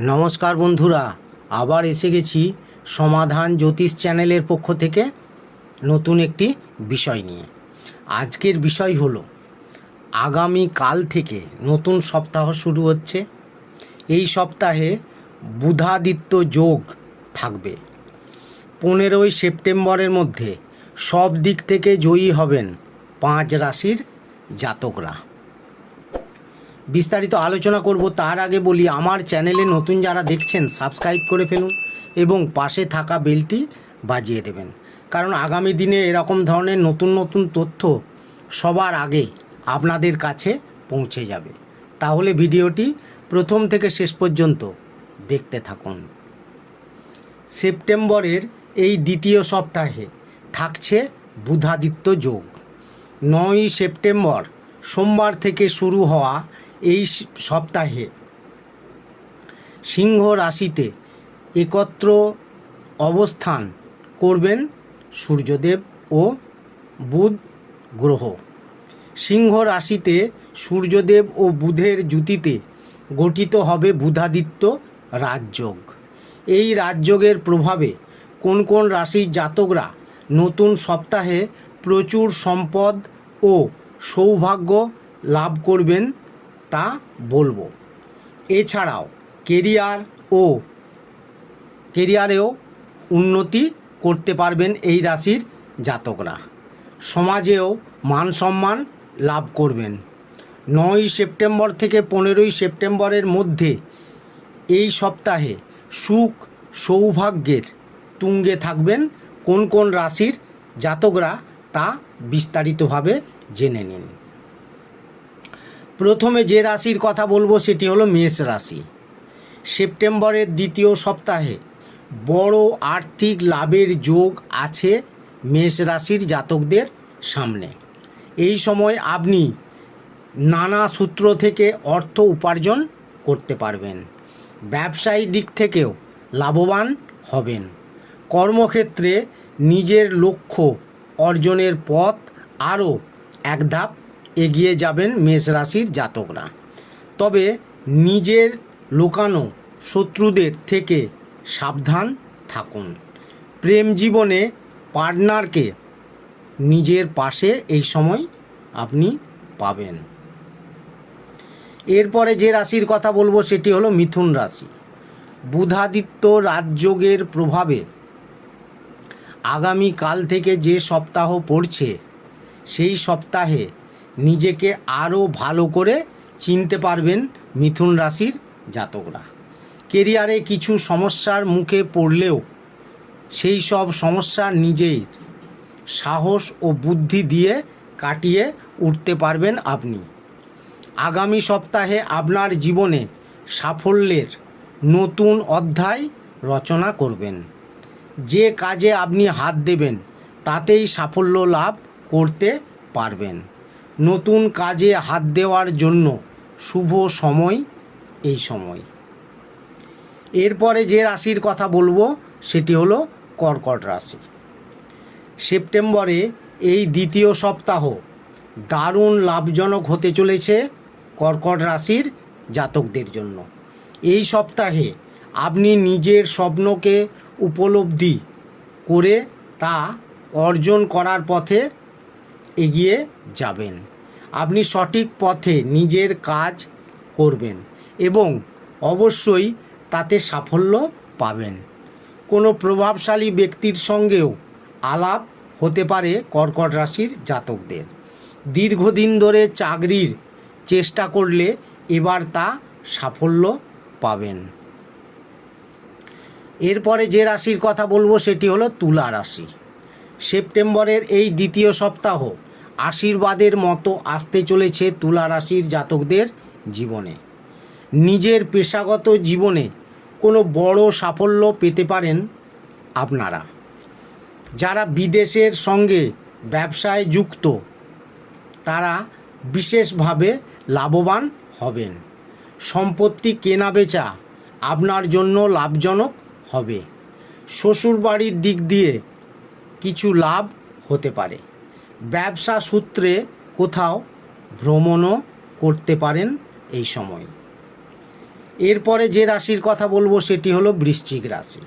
নমস্কার বন্ধুরা, আবার এসে গেছি সমাধান জ্যোতিষ চ্যানেলের পক্ষ থেকে নতুন একটি বিষয় নিয়ে। আজকের বিষয় হলো, আগামী কাল থেকে নতুন সপ্তাহ শুরু হচ্ছে। এই সপ্তাহে বুধাদিত্য যোগ থাকবে। পনেরোই সেপ্টেম্বরের মধ্যে সব দিক থেকে জয়ী হবেন পাঁচ রাশির জাতকরা। বিস্তারিত আলোচনা করব তার আগে বলি, আমার চ্যানেলে নতুন যারা দেখছেন সাবস্ক্রাইব করে ফেলুন এবং পাশে থাকা বেলটি বাজিয়ে দেবেন। কারণ আগামী দিনে এরকম ধরনের নতুন নতুন তথ্য সবার আগে আপনাদের কাছে পৌঁছে যাবে। তাহলে ভিডিওটি প্রথম থেকে শেষ পর্যন্ত দেখতে থাকুন। সেপ্টেম্বরের এই দ্বিতীয় সপ্তাহে থাকছে বুধাদিত্য যোগ। নয়ই সেপ্টেম্বর সোমবার থেকে শুরু হওয়া এই সপ্তাহে সিংহ রাশিতে একত্র অবস্থান করবেন সূর্যদেব ও বুধ গ্রহ। সিংহ রাশিতে সূর্যদেব ও বুধের জুতিতে গঠিত হবে বুধাদিত্য রাজযোগ। এই রাজযোগের প্রভাবে কোন কোন রাশির জাতকরা নতুন সপ্তাহে প্রচুর সম্পদ ও সৌভাগ্য লাভ করবেন তা বলব। এছাড়াও কেরিয়ার ও কেরিয়ারেও উন্নতি করতে পারবেন এই রাশির জাতকরা। সমাজেও মান সম্মান লাভ করবেন। নয়ই সেপ্টেম্বর থেকে পনেরোই সেপ্টেম্বরের মধ্যে এই সপ্তাহে সুখ সৌভাগ্যের তুঙ্গে থাকবেন কোন কোন রাশির জাতকরা তা বিস্তারিতভাবে জেনে নিন। প্রথমে যে রাশির কথা বলব সেটি হলো মেষ রাশি। সেপ্টেম্বরের দ্বিতীয় সপ্তাহে বড় আর্থিক লাভের যোগ আছে মেষ রাশির জাতকদের সামনে। এই সময় আপনি নানা সূত্র থেকে অর্থ উপার্জন করতে পারবেন। ব্যবসায়ী দিক থেকেও লাভবান হবেন। কর্মক্ষেত্রে নিজের লক্ষ্য অর্জনের পথ আরও এক ধাপ এগিয়ে যাবেন মেষ রাশির জাতকরা। তবে নিজের লোকানো শত্রুদের থেকে সাবধান থাকুন। প্রেম জীবনে পার্টনারকে নিজের পাশে এই সময় আপনি পাবেন। এরপরে যে রাশির কথা বলব সেটি হলো মিথুন রাশি। বুধাদিত্য রাজযোগের প্রভাবে আগামী কাল থেকে যে সপ্তাহ পড়ছে, সেই সপ্তাহে নিজেকে আরও ভালো করে চিনতে পারবেন মিথুন রাশির জাতকরা। কেরিয়ারে কিছু সমস্যার মুখে পড়লেও সেই সব সমস্যা নিজেই সাহস ও বুদ্ধি দিয়ে কাটিয়ে উঠতে পারবেন আপনি। আগামী সপ্তাহে আপনার জীবনে সাফল্যের নতুন অধ্যায় রচনা করবেন। যে কাজে আপনি হাত দেবেন, তাতেই সাফল্য লাভ করতে পারবেন। নতুন কাজে হাত দেওয়ার জন্য শুভ সময় এই সময়। এরপরে যে রাশির কথা বলব, সেটি হলো কর্কট রাশি। সেপ্টেম্বরে এই দ্বিতীয় সপ্তাহ দারুণ লাভজনক হতে চলেছে কর্কট রাশির জাতকদের জন্য। এই সপ্তাহে আপনি নিজের স্বপ্নকে উপলব্ধি করে তা অর্জন করার পথে এগিয়ে যাবেন। আপনি সঠিক পথে নিজের কাজ করবেন এবং অবশ্যই তাতে সাফল্য পাবেন। কোনো প্রভাবশালী ব্যক্তির সঙ্গেও আলাপ হতে পারে কর্কট রাশির জাতকদের। দীর্ঘদিন ধরে চাকরির চেষ্টা করলে এবার তা সাফল্য পাবেন। এরপরে যে রাশির কথা বলব সেটি হলো তুলা রাশি। সেপ্টেম্বরের এই দ্বিতীয় সপ্তাহ আশীর্বাদের মতো আসতে চলেছে তুলা রাশির জাতকদের জীবনে। নিজের পেশাগত জীবনে কোনো বড় সাফল্য পেতে পারেন আপনারা। যারা বিদেশের সঙ্গে ব্যবসায় যুক্ত, তারা বিশেষভাবে লাভবান হবেন। সম্পত্তি কেনা বেচা আপনার জন্য লাভজনক হবে। শ্বশুরবাড়ির দিক দিয়ে কিছু লাভ হতে পারে। ব্যবসা সূত্রে কোথাও ভ্রমণও করতে পারেন এই সময়। এরপরে যে রাশির কথা বলব সেটি হলো বৃশ্চিক রাশি।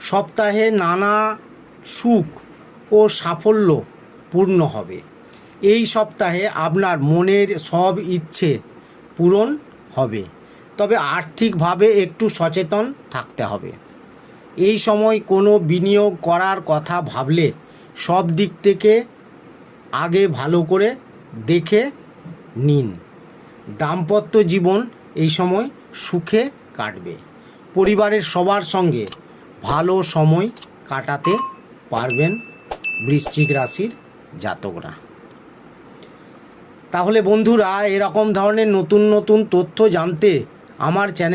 সপ্তাহে নানা সুখ ও সাফল্য পূর্ণ হবে। এই সপ্তাহে আপনার মনের সব ইচ্ছে পূরণ হবে। তবে আর্থিকভাবে একটু সচেতন থাকতে হবে। এই সময় কোনো বিনিয়োগ করার কথা ভাবলে সব দিক থেকে আগে ভালো করে দেখে নিন। দাম্পত্য জীবন এই সময় সুখে কাটবে। পরিবারের সবার সঙ্গে ভালো সময় কাটাতে পারবেন বৃশ্চিক রাশির জাতকরা। তাহলে বন্ধুরা, এরকম ধরনের নতুন নতুন তথ্য জানতে আমার চ্যানেল